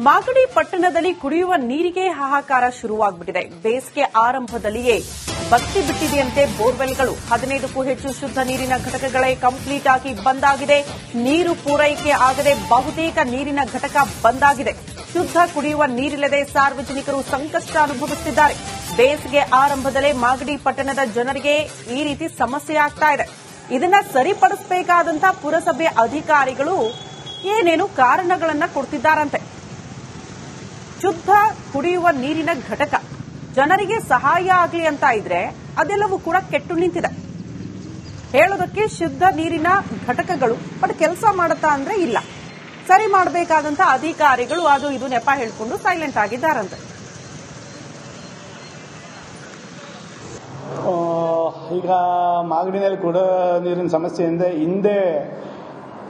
ಮಾಗಡಿ ಪಟ್ಟಣದಲ್ಲಿ ಕುಡಿಯುವ ನೀರಿಗೆ ಹಾಹಾಕಾರ ಶುರುವಾಗ್ಬಿಟ್ಟಿದೆ. ಬೇಸಿಗೆ ಆರಂಭದಲ್ಲಿಯೇ ಬತ್ತಿ ಬಿಟ್ಟಿದೆಯಂತೆ ಬೋರ್ವೆಲ್ಗಳು. ಹದಿನೈದಕ್ಕೂ ಹೆಚ್ಚು ಶುದ್ಧ ನೀರಿನ ಘಟಕಗಳೇ ಕಂಪ್ಲೀಟ್ ಆಗಿ ಬಂದಾಗಿದೆ ನೀರು ಪೂರೈಕೆ ಆಗದೆ ಬಹುತೇಕ ನೀರಿನ ಘಟಕ ಬಂದಾಗಿದೆ ಶುದ್ಧ ಕುಡಿಯುವ ನೀರಿಲ್ಲದೆ ಸಾರ್ವಜನಿಕರು ಸಂಕಷ್ಟ ಅನುಭವಿಸುತ್ತಿದ್ದಾರೆ ಬೇಸಿಗೆ ಆರಂಭದಲ್ಲೇ ಮಾಗಡಿ ಪಟ್ಟಣದ ಜನರಿಗೆ ಈ ರೀತಿ ಸಮಸ್ಯೆ ಆಗ್ತಾ ಇದೆ. ಇದನ್ನ ಸರಿಪಡಿಸಬೇಕಾದಂತಹ ಪುರಸಭೆ ಅಧಿಕಾರಿಗಳು ಏನೇನು ಕಾರಣಗಳನ್ನ ಕೊಡ್ತಿದ್ದಾರಂತೆ. ಶುದ್ಧ ಕುಡಿಯುವ ನೀರಿನ ಘಟಕ. ಜನರಿಗೆ ಸಹಾಯ ಆಗಲಿ ಅಂತ ಇದ್ರೆ ಅದೆಲ್ಲವೂ ಕೂಡ ಕೆಟ್ಟು ನಿಂತಿದೆ. ಹೇಳೋದಕ್ಕೆ ಶುದ್ಧ ನೀರಿನ ಘಟಕಗಳು, ಬಟ್ ಕೆಲಸ ಮಾಡುತ್ತಾ ಅಂದ್ರೆ ಇಲ್ಲ. ಸರಿ ಮಾಡಬೇಕಾದಂತ ಅಧಿಕಾರಿಗಳು ಅದು ಇದು ನೆಪ ಹೇಳ್ಕೊಂಡು ಸೈಲೆಂಟ್ ಆಗಿದ್ದಾರಂತೆ. ಈಗ ಮಾಗಡಿನಲ್ಲಿ ಕೂಡ ನೀರಿನ ಸಮಸ್ಯೆಯಿಂದ ಹಿಂದೆ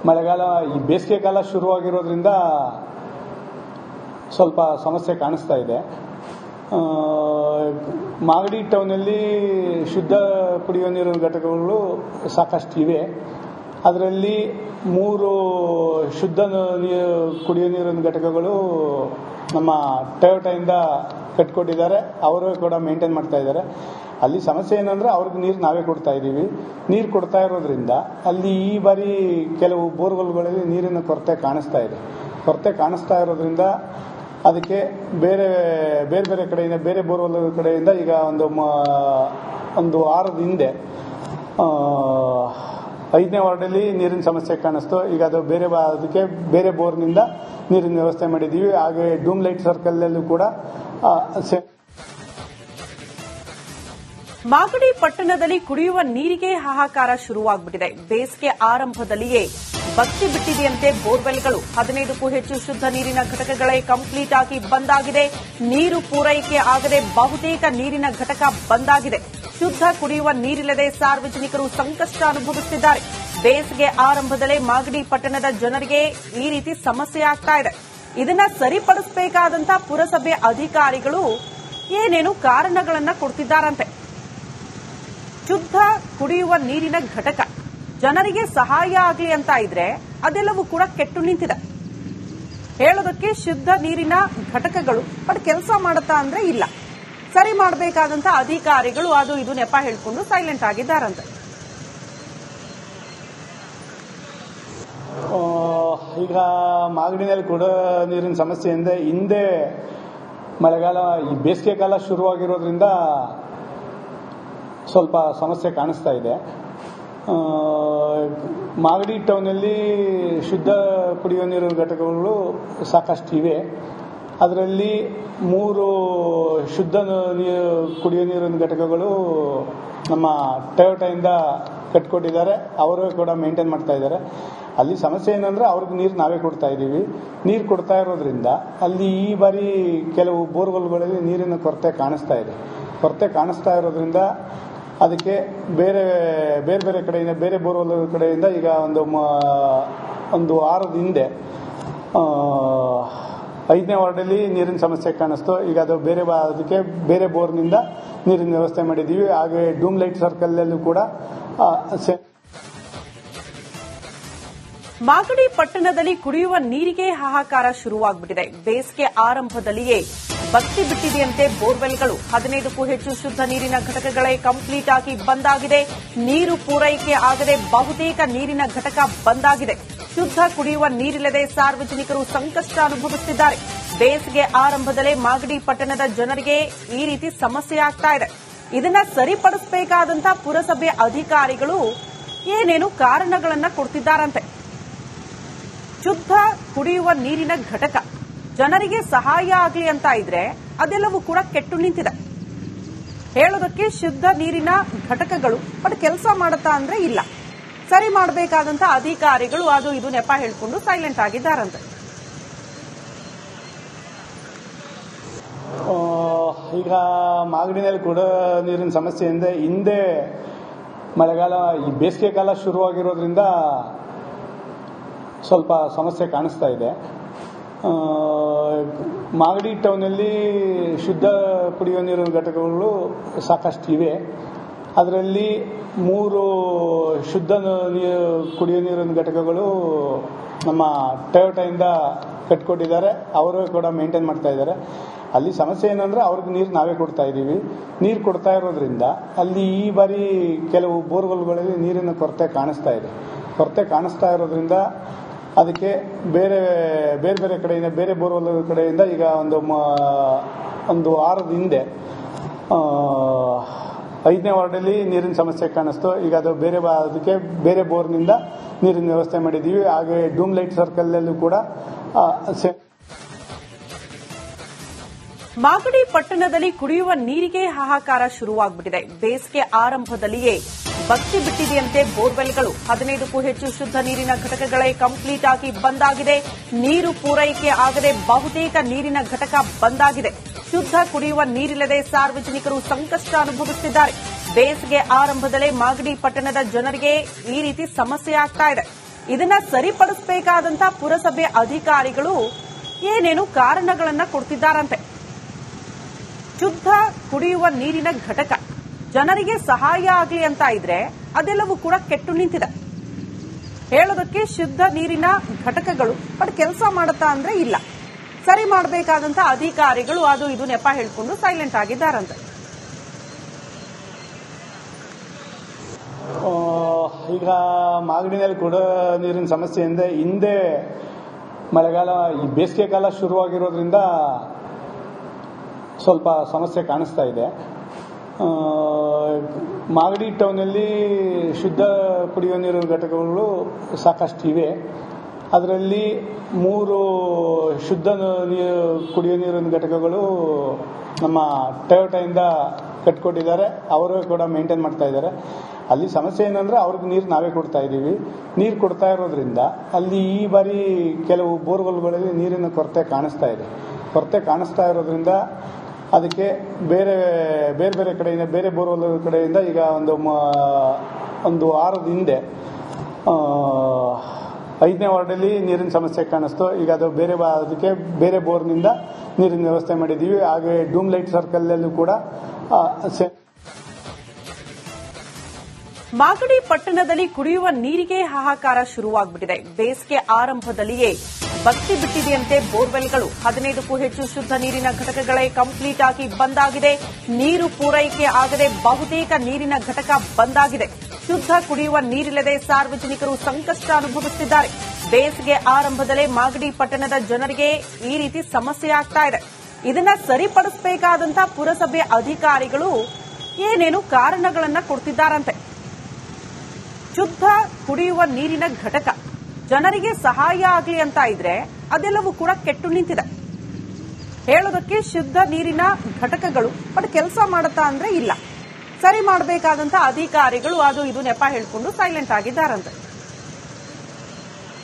ಮಳೆಗಾಲ, ಈ ಬೇಸಿಗೆ ಕಾಲ ಶುರುವಾಗಿರೋದ್ರಿಂದ ಸ್ವಲ್ಪ ಸಮಸ್ಯೆ ಕಾಣಿಸ್ತಾ ಇದೆ. ಮಾಗಡಿ ಟೌನಲ್ಲಿ ಶುದ್ಧ ಕುಡಿಯುವ ನೀರಿನ ಘಟಕಗಳು ಸಾಕಷ್ಟು ಇವೆ. ಅದರಲ್ಲಿ ಮೂರು ಶುದ್ಧ ನೀರು ಕುಡಿಯುವ ನೀರಿನ ಘಟಕಗಳು ನಮ್ಮ ಟೊಯೋಟೆಯಿಂದ ಕಟ್ಕೊಟ್ಟಿದ್ದಾರೆ ಅವರು ಕೂಡ ಮೇಂಟೈನ್ ಮಾಡ್ತಾ ಇದ್ದಾರೆ. ಅಲ್ಲಿ ಸಮಸ್ಯೆ ಏನಂದ್ರೆ ಅವ್ರಿಗೆ ನೀರು ನಾವೇ ಕೊಡ್ತಾ ಇದ್ದೀವಿ. ನೀರು ಕೊಡ್ತಾ ಇರೋದ್ರಿಂದ ಅಲ್ಲಿ ಈ ಬಾರಿ ಕೆಲವು ಬೋರ್ವೆಲ್ಗಳಲ್ಲಿ ನೀರಿನ ಕೊರತೆ ಕಾಣಿಸ್ತಾ ಇದೆ. ಕೊರತೆ ಕಾಣಿಸ್ತಾ ಇರೋದ್ರಿಂದ ಅದಕ್ಕೆ ಬೇರೆ ಬೇರೆ ಬೇರೆ ಕಡೆಯಿಂದ, ಬೇರೆ ಬೋರ್ವೆಲ್ ಕಡೆಯಿಂದ ಈಗ ಒಂದು ಒಂದು ವಾರದ ಹಿಂದೆ ಐದನೇ ವಾರ್ಡಲ್ಲಿ ನೀರಿನ ಸಮಸ್ಯೆ ಕಾಣಿಸ್ತು. ಈಗ ಅದು ಬೇರೆ ಅದಕ್ಕೆ ಬೇರೆ ಬೋರ್ನಿಂದ ನೀರಿನ ವ್ಯವಸ್ಥೆ ಮಾಡಿದ್ದೀವಿ. ಹಾಗೆ ಡೂಮ್ ಲೈಟ್ ಸರ್ಕಲ್ನಲ್ಲೂ ಕೂಡ ಮಾಗಡಿ ಪಟ್ಟಣದಲ್ಲಿ ಕುಡಿಯುವ ನೀರಿಗೆ ಹಾಹಾಕಾರ ಶುರುವಾಗ್ಬಿಟ್ಟಿದೆ. ಬೇಸಿಗೆ ಆರಂಭದಲ್ಲಿಯೇ ಬತ್ತಿ ಬಿಟ್ಟಿದೆಯಂತೆ ಬೋರ್ವೆಲ್ಗಳು. ಹದಿನೈದಕ್ಕೂ ಹೆಚ್ಚು ಶುದ್ಧ ನೀರಿನ ಘಟಕಗಳೇ ಕಂಪ್ಲೀಟ್ ಆಗಿ ಬಂದಾಗಿದೆ. ನೀರು ಪೂರೈಕೆ ಆಗದೆ ಬಹುತೇಕ ನೀರಿನ ಘಟಕ ಬಂದಾಗಿದೆ. ಶುದ್ಧ ಕುಡಿಯುವ ನೀರಿಲ್ಲದೆ ಸಾರ್ವಜನಿಕರು ಸಂಕಷ್ಟ ಅನುಭವಿಸುತ್ತಿದ್ದಾರೆ. ಬೇಸಿಗೆ ಆರಂಭದಲ್ಲೇ ಮಾಗಡಿ ಪಟ್ಟಣದ ಜನರಿಗೆ ಈ ರೀತಿ ಸಮಸ್ಯೆ ಆಗ್ತಾ ಇದೆ. ಇದನ್ನ ಸರಿಪಡಿಸಬೇಕಾದಂತಹ ಪುರಸಭೆ ಅಧಿಕಾರಿಗಳು ಏನೇನು ಕಾರಣಗಳನ್ನ ಕೊಡ್ತಿದ್ದಾರಂತೆ? ಶುದ್ಧ ಕುಡಿಯುವ ನೀರಿನ ಘಟಕ. ಜನರಿಗೆ ಸಹಾಯ ಆಗಲಿ ಅಂತ ಇದ್ರೆ ಅದೆಲ್ಲವೂ ಕೂಡ ಕೆಟ್ಟು ನಿಂತಿದೆ. ಹೇಳೋದಕ್ಕೆ ಶುದ್ಧ ನೀರಿನ ಘಟಕಗಳು, ಬಟ್ ಕೆಲಸ ಮಾಡುತ್ತಾ ಅಂದ್ರೆ ಇಲ್ಲ. ಸರಿ ಮಾಡಬೇಕಾದಂತ ಅಧಿಕಾರಿಗಳು ಅದು ಇದು ನೆಪ ಹೇಳ್ಕೊಂಡು ಸೈಲೆಂಟ್ ಆಗಿದ್ದಾರಂತೆ. ಈಗ ಮಾಗಡಿನಲ್ಲಿ ಕೂಡ ನೀರಿನ ಸಮಸ್ಯೆಯಿಂದ ಹಿಂದೆ ಮಳೆಗಾಲ, ಈ ಬೇಸಿಗೆ ಕಾಲ ಶುರುವಾಗಿರೋದ್ರಿಂದ ಸ್ವಲ್ಪ ಸಮಸ್ಯೆ ಕಾಣಿಸ್ತಾ ಇದೆ. ಮಾಗಡಿ ಟೌನಲ್ಲಿ ಶುದ್ಧ ಕುಡಿಯುವ ನೀರಿನ ಘಟಕಗಳು ಸಾಕಷ್ಟು ಇವೆ ಅದರಲ್ಲಿ ಮೂರು ಶುದ್ಧ ನೀರು ಕುಡಿಯುವ ನೀರಿನ ಘಟಕಗಳು ನಮ್ಮ ಟೊಯೋಟೆಯಿಂದ ಕಟ್ಕೊಟ್ಟಿದ್ದಾರೆ ಅವರು ಕೂಡ ಮೇಂಟೈನ್ ಮಾಡ್ತಾ ಇದ್ದಾರೆ. ಅಲ್ಲಿ ಸಮಸ್ಯೆ ಏನಂದ್ರೆ ಅವ್ರಿಗೆ ನೀರು ನಾವೇ ಕೊಡ್ತಾ ಇದ್ದೀವಿ. ನೀರು ಕೊಡ್ತಾ ಇರೋದ್ರಿಂದ ಅಲ್ಲಿ ಈ ಬಾರಿ ಕೆಲವು ಬೋರ್ವೆಲ್ಗಳಲ್ಲಿ ನೀರಿನ ಕೊರತೆ ಕಾಣಿಸ್ತಾ ಇದೆ. ಕೊರತೆ ಕಾಣಿಸ್ತಾ ಇರೋದ್ರಿಂದ ಅದಕ್ಕೆ ಬೇರೆ ಬೇರೆ ಬೇರೆ ಕಡೆಯಿಂದ, ಬೇರೆ ಬೋರ್ವೆಲ್ ಕಡೆಯಿಂದ ಈಗ ಒಂದು ಒಂದು ವಾರದ ಹಿಂದೆ ಐದನೇ ವಾರ್ಡಲ್ಲಿ ನೀರಿನ ಸಮಸ್ಯೆ ಕಾಣಿಸ್ತು. ಈಗ ಅದು ಬೇರೆ ಅದಕ್ಕೆ ಬೇರೆ ಬೋರ್ನಿಂದ ನೀರಿನ ವ್ಯವಸ್ಥೆ ಮಾಡಿದ್ದೀವಿ. ಹಾಗೆ ಡೂಮ್ ಲೈಟ್ ಸರ್ಕಲ್ನಲ್ಲೂ ಕೂಡ ಮಾಗಡಿ ಪಟ್ಟಣದಲ್ಲಿ ಕುಡಿಯುವ ನೀರಿಗೆ ಹಾಹಾಕಾರ ಶುರುವಾಗ್ಬಿಟ್ಟಿದೆ. ಬೇಸಿಗೆ ಆರಂಭದಲ್ಲಿಯೇ ಬತ್ತಿ ಬಿಟ್ಟಿದೆಯಂತೆ ಬೋರ್ವೆಲ್ಗಳು. ಹದಿನೈದಕ್ಕೂ ಹೆಚ್ಚು ಶುದ್ಧ ನೀರಿನ ಘಟಕಗಳೇ ಕಂಪ್ಲೀಟ್ ಆಗಿ ಆಗಿದೆ ನೀರು ಪೂರೈಕೆ ಆಗದೆ ಬಹುತೇಕ ನೀರಿನ ಘಟಕ ಬಂದಾಗಿದೆ. ಶುದ್ಧ ಕುಡಿಯುವ ನೀರಿಲ್ಲದೆ ಸಾರ್ವಜನಿಕರು ಸಂಕಷ್ಟ ಅನುಭವಿಸುತ್ತಿದ್ದಾರೆ. ಬೇಸಿಗೆ ಆರಂಭದಲ್ಲೇ ಮಾಗಡಿ ಪಟ್ಟಣದ ಜನರಿಗೆ ಈ ರೀತಿ ಸಮಸ್ಯೆ ಆಗ್ತಾ ಇದೆ. ಇದನ್ನ ಸರಿಪಡಿಸಬೇಕಾದಂತಹ ಪುರಸಭೆ ಅಧಿಕಾರಿಗಳು ಏನೇನು ಕಾರಣಗಳನ್ನ ಕೊಡ್ತಿದ್ದಾರಂತೆ? ಶುದ್ಧ ಕುಡಿಯುವ ನೀರಿನ ಘಟಕ. ಜನರಿಗೆ ಸಹಾಯ ಆಗಲಿ ಅಂತ ಇದ್ರೆ ಅದೆಲ್ಲವೂ ಕೂಡ ಕೆಟ್ಟು ನಿಂತಿದೆ. ಹೇಳೋದಕ್ಕೆ ಶುದ್ಧ ನೀರಿನ ಘಟಕಗಳು, ಬಟ್ ಕೆಲಸ ಮಾಡುತ್ತಾ ಅಂದ್ರೆ ಇಲ್ಲ. ಸರಿ ಮಾಡಬೇಕಾದಂತ ಅಧಿಕಾರಿಗಳು ಅದು ಇದು ನೆಪ ಹೇಳ್ಕೊಂಡು ಸೈಲೆಂಟ್ ಆಗಿದ್ದಾರಂತೆ. ಈಗ ಮಾಗಡಿನಲ್ಲಿ ಕೂಡ ನೀರಿನ ಸಮಸ್ಯೆಯಿಂದ ಹಿಂದೆ ಮಳೆಗಾಲ, ಈ ಬೇಸಿಗೆ ಕಾಲ ಶುರುವಾಗಿರೋದ್ರಿಂದ ಸ್ವಲ್ಪ ಸಮಸ್ಯೆ ಕಾಣಿಸ್ತಾ ಇದೆ. ಮಾಗಡಿ ಟೌನಲ್ಲಿ ಶುದ್ಧ ಕುಡಿಯುವ ನೀರಿನ ಘಟಕಗಳು ಸಾಕಷ್ಟು ಇವೆ. ಅದರಲ್ಲಿ ಮೂರು ಶುದ್ಧ ನೀರು ಕುಡಿಯುವ ನೀರಿನ ಘಟಕಗಳು ನಮ್ಮ ಟೊಯೋಟಾಯಿಂದ ಕಟ್ಕೊಟ್ಟಿದ್ದಾರೆ ಅವರು ಕೂಡ ಮೇಂಟೈನ್ ಮಾಡ್ತಾ ಇದ್ದಾರೆ. ಅಲ್ಲಿ ಸಮಸ್ಯೆ ಏನಂದ್ರೆ ಅವ್ರಿಗೆ ನೀರು ನಾವೇ ಕೊಡ್ತಾ ಇದ್ದೀವಿ. ನೀರು ಕೊಡ್ತಾ ಇರೋದ್ರಿಂದ ಅಲ್ಲಿ ಈ ಬಾರಿ ಕೆಲವು ಬೋರ್ವೆಲ್ಗಳಲ್ಲಿ ನೀರಿನ ಕೊರತೆ ಕಾಣಿಸ್ತಾ ಇದೆ. ಕೊರತೆ ಕಾಣಿಸ್ತಾ ಇರೋದ್ರಿಂದ ಅದಕ್ಕೆ ಬೇರೆ ಬೇರೆ ಬೇರೆ ಕಡೆಯಿಂದ, ಬೇರೆ ಬೋರ್ವೆಲ್ ಕಡೆಯಿಂದ ಈಗ ಒಂದು ಒಂದು ವಾರದ ಹಿಂದೆ ಐದನೇ ವಾರ್ಡಲ್ಲಿ ನೀರಿನ ಸಮಸ್ಯೆ ಕಾಣಿಸ್ತು. ಈಗ ಅದು ಬೇರೆ ಅದಕ್ಕೆ ಬೇರೆ ಬೋರ್ನಿಂದ ನೀರಿನ ವ್ಯವಸ್ಥೆ ಮಾಡಿದ್ದೀವಿ. ಹಾಗೆ ಡೂಮ್ ಲೈಟ್ ಸರ್ಕಲ್ನಲ್ಲೂ ಕೂಡ ಮಾಗಡಿ ಪಟ್ಟಣದಲ್ಲಿ ಕುಡಿಯುವ ನೀರಿಗೆ ಹಾಹಾಕಾರ ಶುರುವಾಗ್ಬಿಟ್ಟಿದೆ. ಬೇಸಿಗೆ ಆರಂಭದಲ್ಲಿಯೇ ಬತ್ತಿ ಬಿಟ್ಟಿದೆಯಂತೆ ಬೋರ್ವೆಲ್ಗಳು. ಹದಿನೈದಕ್ಕೂ ಹೆಚ್ಚು ಶುದ್ಧ ನೀರಿನ ಘಟಕಗಳೇ ಕಂಪ್ಲೀಟ್ ಆಗಿ ಬಂದಾಗಿದೆ. ನೀರು ಪೂರೈಕೆ ಆಗದೆ ಬಹುತೇಕ ನೀರಿನ ಘಟಕ ಬಂದಾಗಿದೆ. ಶುದ್ಧ ಕುಡಿಯುವ ನೀರಿಲ್ಲದೆ ಸಾರ್ವಜನಿಕರು ಸಂಕಷ್ಟ ಅನುಭವಿಸುತ್ತಿದ್ದಾರೆ. ಬೇಸಿಗೆ ಆರಂಭದಲ್ಲೇ ಮಾಗಡಿ ಪಟ್ಟಣದ ಜನರಿಗೆ ಈ ರೀತಿ ಸಮಸ್ಯೆ ಆಗ್ತಾ ಇದೆ. ಇದನ್ನ ಸರಿಪಡಿಸಬೇಕಾದಂತ ಪುರಸಭೆ ಅಧಿಕಾರಿಗಳು ಏನೇನು ಕಾರಣಗಳನ್ನ ಕೊಡ್ತಿದ್ದಾರಂತೆ? ಶುದ್ಧ ಕುಡಿಯುವ ನೀರಿನ ಘಟಕ. ಜನರಿಗೆ ಸಹಾಯ ಆಗಲಿ ಅಂತ ಇದ್ರೆ ಅದೆಲ್ಲವೂ ಕೂಡ ಕೆಟ್ಟು ನಿಂತಿದೆ. ಹೇಳೋದಕ್ಕೆ ಶುದ್ಧ ನೀರಿನ ಘಟಕಗಳು, ಬಟ್ ಕೆಲಸ ಮಾಡುತ್ತಾ ಅಂದ್ರೆ ಇಲ್ಲ. ಸರಿ ಮಾಡಬೇಕಾದಂತ ಅಧಿಕಾರಿಗಳು, ಅದು ಇದು ನೆಪ ಹೇಳ್ಕೊಂಡು ಸೈಲೆಂಟ್ ಆಗಿದ್ದಾರಂತೆ. ಈಗ ಮಾಗಡಿನಲ್ಲಿ ಕೂಡ ನೀರಿನ ಸಮಸ್ಯೆಯಿಂದ ಹಿಂದೆ ಮಳೆಗಾಲ, ಈ ಬೇಸಿಗೆ ಕಾಲ ಶುರುವಾಗಿರೋದ್ರಿಂದ ಸ್ವಲ್ಪ ಸಮಸ್ಯೆ ಕಾಣಿಸ್ತಾ ಇದೆ. ಮಾಗಡಿ ಟೌನಲ್ಲಿ ಶುದ್ಧ ಕುಡಿಯುವ ನೀರಿನ ಘಟಕಗಳು ಸಾಕಷ್ಟು ಇವೆ. ಅದರಲ್ಲಿ ಮೂರು ಶುದ್ಧ ನೀರು ಕುಡಿಯುವ ನೀರಿನ ಘಟಕಗಳು ನಮ್ಮ ಟೊಯೋಟೆಯಿಂದ ಕಟ್ಕೊಟ್ಟಿದ್ದಾರೆ ಅವರು ಕೂಡ ಮೇಂಟೈನ್ ಮಾಡ್ತಾ ಇದ್ದಾರೆ. ಅಲ್ಲಿ ಸಮಸ್ಯೆ ಏನಂದ್ರೆ ಅವ್ರಿಗೆ ನೀರು ನಾವೇ ಕೊಡ್ತಾ ಇದ್ದೀವಿ. ನೀರು ಕೊಡ್ತಾ ಇರೋದ್ರಿಂದ ಅಲ್ಲಿ ಈ ಬಾರಿ ಕೆಲವು ಬೋರ್ವೆಲ್ಗಳಲ್ಲಿ ನೀರಿನ ಕೊರತೆ ಕಾಣಿಸ್ತಾ ಇದೆ. ಕೊರತೆ ಕಾಣಿಸ್ತಾ ಇರೋದ್ರಿಂದ ಅದಕ್ಕೆ ಬೇರೆ ಬೇರೆ ಬೇರೆ ಕಡೆಯಿಂದ, ಬೇರೆ ಬೋರ್ವೆಲ್ ಕಡೆಯಿಂದ ಈಗ ಒಂದು ಒಂದು ವಾರದ ಹಿಂದೆ ಐದನೇ ವಾರ್ಡಲ್ಲಿ ನೀರಿನ ಸಮಸ್ಯೆ ಕಾಣಿಸ್ತು. ಈಗ ಅದು ಬೇರೆ ಅದಕ್ಕೆ ಬೇರೆ ಬೋರ್ನಿಂದ ನೀರಿನ ವ್ಯವಸ್ಥೆ ಮಾಡಿದ್ದೀವಿ. ಹಾಗೆ ಡೂಮ್ ಲೈಟ್ ಸರ್ಕಲ್ಲಲ್ಲೂ ಕೂಡ ಮಾಗಡಿ ಪಟ್ಟಣದಲ್ಲಿ ಕುಡಿಯುವ ನೀರಿಗೆ ಹಾಹಾಕಾರ ಶುರುವಾಗ್ಬಿಟ್ಟಿದೆ. ಬೇಸಿಗೆ ಆರಂಭದಲ್ಲಿಯೇ ಬತ್ತಿ ಬಿಟ್ಟಿದೆಯಂತೆ ಬೋರ್ವೆಲ್ಗಳು. ಹದಿನೈದಕ್ಕೂ ಹೆಚ್ಚು ಶುದ್ಧ ನೀರಿನ ಘಟಕಗಳೇ ಕಂಪ್ಲೀಟ್ ಆಗಿ ಬಂದಾಗಿದೆ. ನೀರು ಪೂರೈಕೆ ಆಗದೆ ಬಹುತೇಕ ನೀರಿನ ಘಟಕ ಬಂದಾಗಿದೆ. ಶುದ್ಧ ಕುಡಿಯುವ ನೀರಿಲ್ಲದೆ ಸಾರ್ವಜನಿಕರು ಸಂಕಷ್ಟ ಅನುಭವಿಸುತ್ತಿದ್ದಾರೆ. ಬೇಸಿಗೆ ಆರಂಭದಲ್ಲೇ ಮಾಗಡಿ ಪಟ್ಟಣದ ಜನರಿಗೆ ಈ ರೀತಿ ಸಮಸ್ಯೆ ಆಗ್ತಾ ಇದೆ. ಇದನ್ನ ಸರಿಪಡಿಸಬೇಕಾದಂತಹ ಪುರಸಭೆ ಅಧಿಕಾರಿಗಳು ಏನೇನು ಕಾರಣಗಳನ್ನ ಕೊಡ್ತಿದ್ದಾರಂತೆ? ಶುದ್ಧ ಕುಡಿಯುವ ನೀರಿನ ಘಟಕ. ಜನರಿಗೆ ಸಹಾಯ ಆಗಲಿ ಅಂತ ಇದ್ರೆ ಅದೆಲ್ಲವೂ ಕೂಡ ಕೆಟ್ಟು ನಿಂತಿದೆ. ಹೇಳೋದಕ್ಕೆ ಶುದ್ಧ ನೀರಿನ ಘಟಕಗಳು, ಬಟ್ ಕೆಲಸ ಮಾಡುತ್ತಾ ಅಂದ್ರೆ ಇಲ್ಲ. ಸರಿ ಮಾಡಬೇಕಾದಂತ ಅಧಿಕಾರಿಗಳು ಅದು ಇದು ನೆಪ ಹೇಳ್ಕೊಂಡು ಸೈಲೆಂಟ್ ಆಗಿದ್ದಾರಂತೆ.